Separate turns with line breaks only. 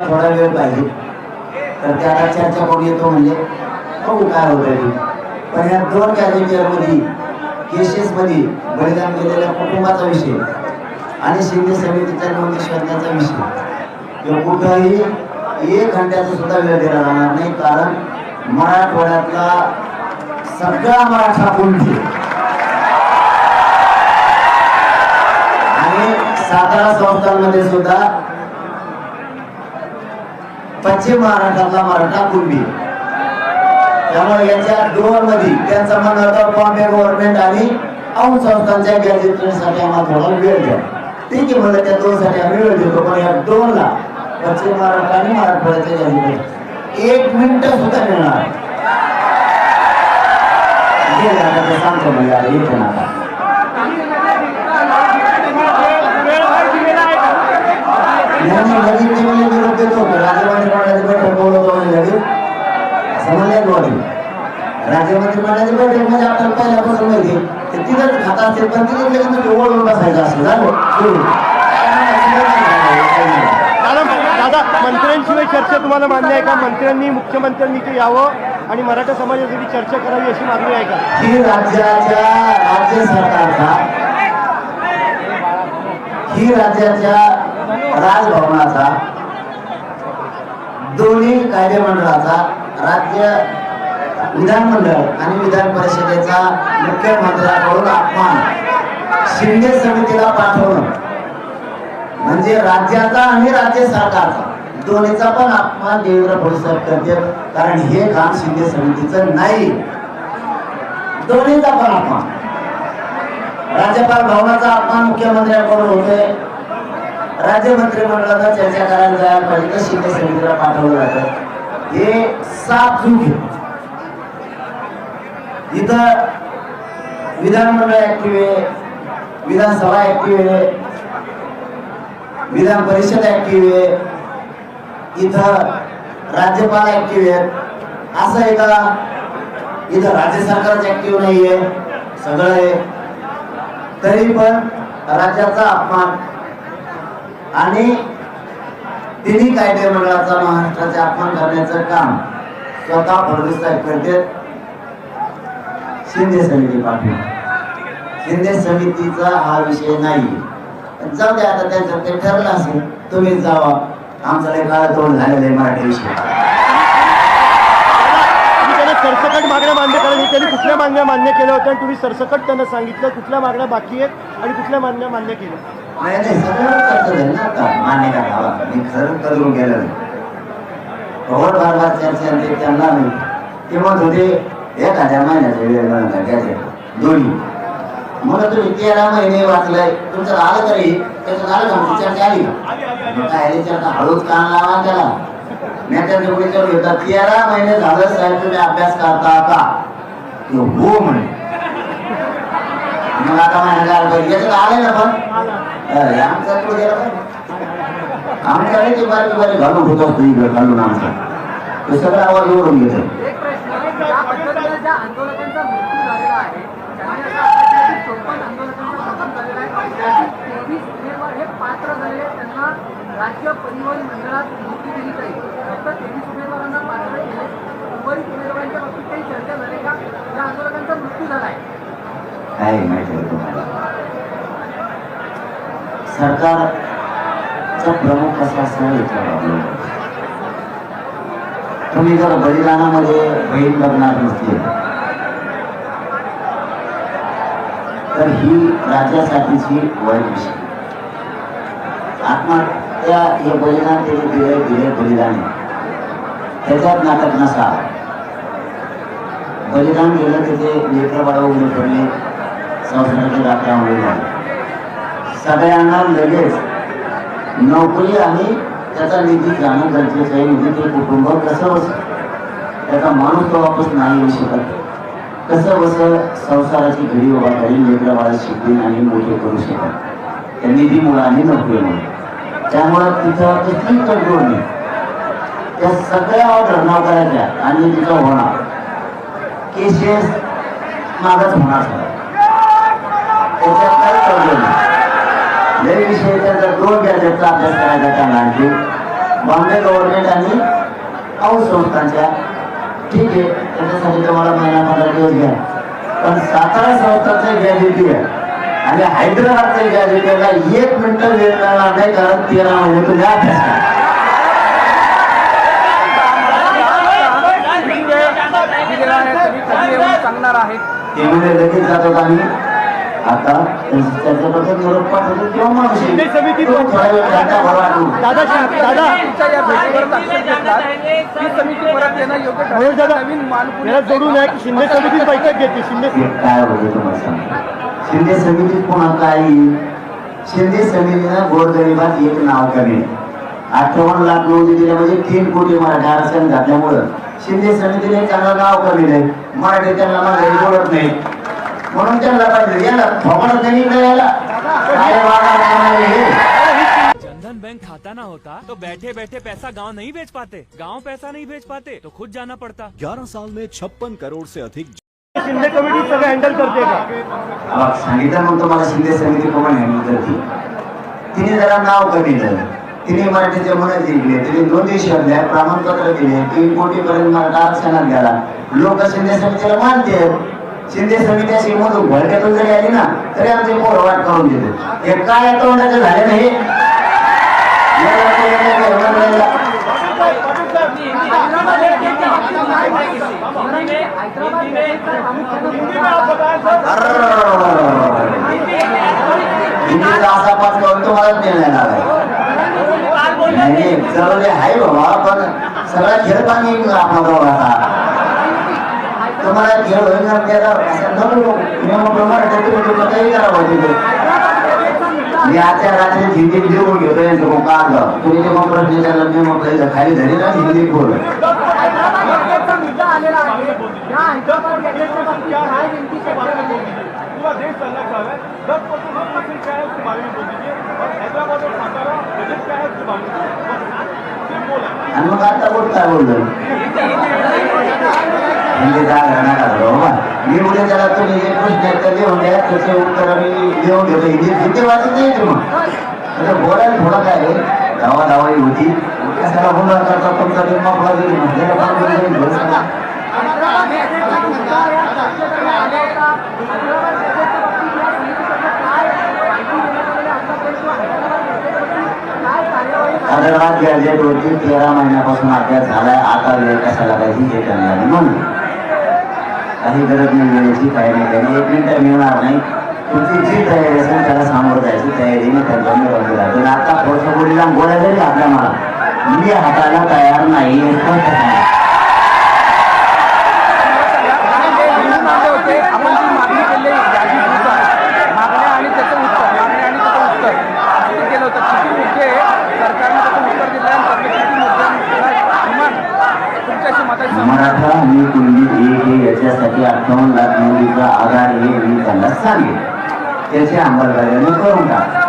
थोडा वेळ पाहिजे. तर त्याला चर्चा करून येतो म्हणजे बघू काय होतं आहे पण या दोन कॅटेगरीमध्ये केसेस मध्ये बलिदान गेलेल्या कुटुंबाचा विषय आणि शिंदे समितीच्या नोंदी शोधण्याचा विषय कुठंही एक घंट्याचा सुद्धा वेळ दिला जाणार नाही. कारण मराठवाड्यातला सगळा मराठा कुंठी आणि सातारा संस्थांमध्ये सुद्धा पश्चिम महाराष्ट्रातला मराठा कुणबी त्यामुळे याच्या दोन मध्ये त्यांचा मन होता बॉम्बे गव्हर्नमेंट आणि औन संस्थांच्या गॅजेटसाठी आम्हाला थोडा वेळ द्या. ठीक आहे म्हणलं त्या दोन साठी आम्ही वेळ देतो पण या दोन ला पश्चिम महाराष्ट्र आणि मराठवाड्याच्या गॅजेट एक मिनिट सुद्धा मिळणार सांगतो म्हणजे आता येतो ना आता यांनी लगेच ते म्हणजे निरोप देत होतं राज्यमंत्री मंडळाची बैठक बोलवतो म्हणजे लगेच समजले गोडी राज्यमंत्री मंडळाची बैठक म्हणजे आपल्याला पहिल्यापासून माहिती. ते तिथंच खात असतील पण तिथं म्हणजे ओळखून बसायचं असं झालं.
दादा मंत्र्यांशिवाय चर्चा तुम्हाला मान्य आहे का? मंत्र्यांनी मुख्यमंत्र्यांनी इथे यावं आणि मराठा समाजासाठी चर्चा करावी अशी मागणी आहे का?
ही राज्याच्या राज्य सरकारचा ही राज्याच्या राजभवनाचा दोन्ही कायदेमंडळाचा राज्य विधानमंडळ आणि विधान परिषदेचा मुख्यमंत्र्याकडून अपमान शिंदे समितीला पाठवणं. म्हणजे राज्याचा आणि राज्य सरकारचा. दोन्हीचा पण अपमान देवेंद्र फडणवीस करते कारण हे काम शिंदे समितीचं नाही. दोन्हीचा पण अपमान. राज्यपाल भवनाचा अपमान मुख्यमंत्र्यांकडून होतोय. राज्य मंत्रिमंडळाचा चर्चा करायला जायला पाहिजे तर शिंदे समितीला पाठवलं जातं. हे सात चूक इथं विधानमंडळ ऍक्टिव्ह आहे विधानसभा ऍक्टिव्ह आहे विधान परिषद ऍक्टिव्ह आहे इथं राज्यपाल ऍक्टिव्ह आहेत. असं आहे का इथं राज्य सरकारच ऍक्टिव्ह नाहीये सगळं आहे. तरी पण राज्याचा अपमान आणि तिन्ही कायदे मंडळाचा महाराष्ट्राचे अपमान करण्याचं काम स्वतः फडणवीस साहेब करते शिंदे समिती पाठवून. शिंदे समितीचा हा विषय नाही. जाऊ दे आता त्यांच्यात ते ठरलं असेल तुम्ही जावा. आमचा लय काळ तोंड झालेलं आहे मराठी विषय.
तुम्ही सरसकट मागण्या मान्य करा त्यांनी कुठल्या मागण्या मान्य केल्या होत्या आणि तुम्ही सरसकट त्यांना सांगितलं कुठल्या मागण्या बाकी आहेत आणि कुठल्या मागण्या मान्य केल्या.
नाही नाही सगळं करतो ना आता. मान्य का भावा मी खरं करून गेलं कवर बार बार चर्चा ते त्यांना नाही ते म्हणत होते एखाद्या महिन्याचा वेळ मिळाला घ्यायचे दोन्ही. मग तुम्ही तेरा महिने वाचलंय. तुमचं आलं तरी त्याचं आलं का आमची चर्चा आली का काय रे चर्चा हळूच कान लावा त्याला. मी त्यांच्या विचार होता तेरा महिने झालं साहेब तुम्ही अभ्यास करता का? हो म्हणे मग आता पाहिजे याच्यात आलंय ना पण. आमचा तो गेला पाहिजे आमच्या नाही ते बारीक बारीक घालून होत असतो इकडे घालून आमचा. ते सगळं आवाज निवडून घेतो.
हे राज्य परिवहन मंडळात नोकरी दिली जाईल. फक्त तेवीस उमेदवारांना पात्र उर्वरित उमेदवारांच्या बाबतीत काही चर्चा झाली का? या आंदोलकांचा मृत्यू झाला आहे
काय माहिती आहे तुम्हाला सरकारचा प्रमुख कसा असणार तुम्ही जर बलिदानामध्ये बहीण बघणार नसतील तर ही राज्यासाठीची वाईट विषय आत्महत्या हे बलिदान ते दिले दिले बलिदान त्याच्यात नाटक नसा. बलिदान गेलं तिथे लेकर बाळा उघडे पडले संसाराची रात्र उभे झाले. सगळ्यांना लगेच नोकरी आणि त्याचा निधी जाणं गरजेचं आहे. म्हणजे ते कुटुंब कसं बस त्याचा माणूस तो वापस नाही येऊ शकत. कसं बस? संसाराची घडी उभा करीन लेकरं बाळा शिकवीन आणि मोठे करू शकत त्या निधी निधीमुळे नोकरी म्हणून त्यामुळं तिथं कसली कंट्रोल नाही त्या सगळ्या ऑर्डर करायच्या आणि तिथं होणार. केसेस मागच होणार. सगळं. त्याच्यात काही कंट्रोल नाही लय विषय दोन गॅजेटचा अभ्यास करायचा त्यांना आणखी बॉम्बे गव्हर्नमेंट आणि हाऊस संस्थांच्या ठीक आहे त्याच्यासाठी तुम्हाला महिना पंधरा दिवस घ्या पण सातारा संस्थांचं गॅजेटी आहे आणि हैदराबादचं गॅजेटीला एक मिनिट वेळ मिळणार नाही कारण तेरा महिने तुम्ही अभ्यास करा
आहे सांगणार आहेत
ते म्हणजे लगेच जातात आणि आता त्याच्याबद्दल निरोप पाठवतो किंवा माणूस.
शिंदे समिती
तो थोडा वेळ त्यांचा बरोबर वाटून.
दादा शि- दादा.
तुमच्या या भेटीवर आक्षेप घेतलात. ही समिती परत येणं योग्य
मनोज
ठरेल
दादा
नवीन मानकुली
याला जोडून आहे की शिंदे समितीच बैठक घेते शिंदे
काय होते तुम्हाला सांगा शिंदे समितीत पुन्हा काय येईल? शिंदे समितीनं गोरगरिबात एक नाव कमी अठ्ठावन्न लाख नोंदी दिल्या म्हणजे तीन कोटी मराठी आरक्षण घातल्यामुळं शिंदे समितीने त्यांना नाव कमी नाही. मराठी त्यांना मागे बोलत नाही म्हणून त्यांना पाहिजे याला थोपडत नाही इकडे काय वागा नाही
जनधन बैंक खाता ना होता तो बैठे बैठे पैसा गाँव नहीं भेज पाते। गाँव पैसा नहीं भेज पाते तो खुद जाना पड़ता।
11 साल में छप्पन करोड़ से अधिक
शिंदे कमिटी सगळं हँडल करते का
अहो, सांगितलं म्हणतो मला शिंदे समिती कोण हँडल करते? तिने जरा नाव कमी दिलं तिने मराठीचे म्हणत जिंकले तिने दोन्ही शब्द प्रमाणपत्र दिले तीन कोटी पर्यंत मराठा आरक्षणात गेला लोक शिंदे समितीला मानते शिंदे समिती अशी मधून भडक्यातून जरी आली ना तरी आमचे पोरं वाट करून देते. हे काय तोंडाचे झाले नाही? असा पाच करून तुम्हाला निर्णय आलाय नाही जरुरी आहे बाबा पण सगळा खेळ पाणी दोघाचा तुम्हाला खेळ होईल ना त्याला असं नको नियमाप्रमाणे तुम्ही म्हणजे काही करावं तिथे. मी आजच्या रात्री हिंदीत लिहून घेतो यांचं कागद तुम्ही ते मग प्रश्न विचारला मी म्हटलं खाली धरी ना हिंदीत बोल आणि मग आता बोल काय बोललो. म्हणजे जागा नका धरू मी उद्या त्याला तुम्ही जे प्रश्न आहेत ते लिहून द्या त्याचे उत्तर मी देऊन घेतो हिंदी वाचत नाही मग म्हणजे बोलायला थोडं काय धावा धावाई होती त्याला बोलणार करता तुमचा जन्मा मोकळा तेरा महिन्यापासून अभ्यास झालाय आता वेळ कशाला पाहिजे हे करणार म्हणून काही गरज नाही वेळेची काही नाही काही एक मिनिट मिळणार नाही. तुमची जी तयारी असेल त्याला सामोरं जायची तयारीने त्यांचा मिळवली पण आता थोडंसं बोलीला गोळ्या जरी घातल्या मला मी हाताला तयार नाही हे स्पष्ट सांगा.
जे लिहून आले होते आपण जी मागणी केली यादीनुसार मागण्या आणि त्याचं उत्तर मागण्या आणि त्याचं उत्तर असं ते केलं होतं किती मुद्दे सरकारने त्याचं उत्तर दिलं आणि त्यातले किती मुद्द्यांना किमान तुमच्याशी मताची सहमती
मराठा आणि कुणबी एक हे याच्यासाठी अठ्ठावन्न लाख नोंदीचा आधार हे मी त्यांना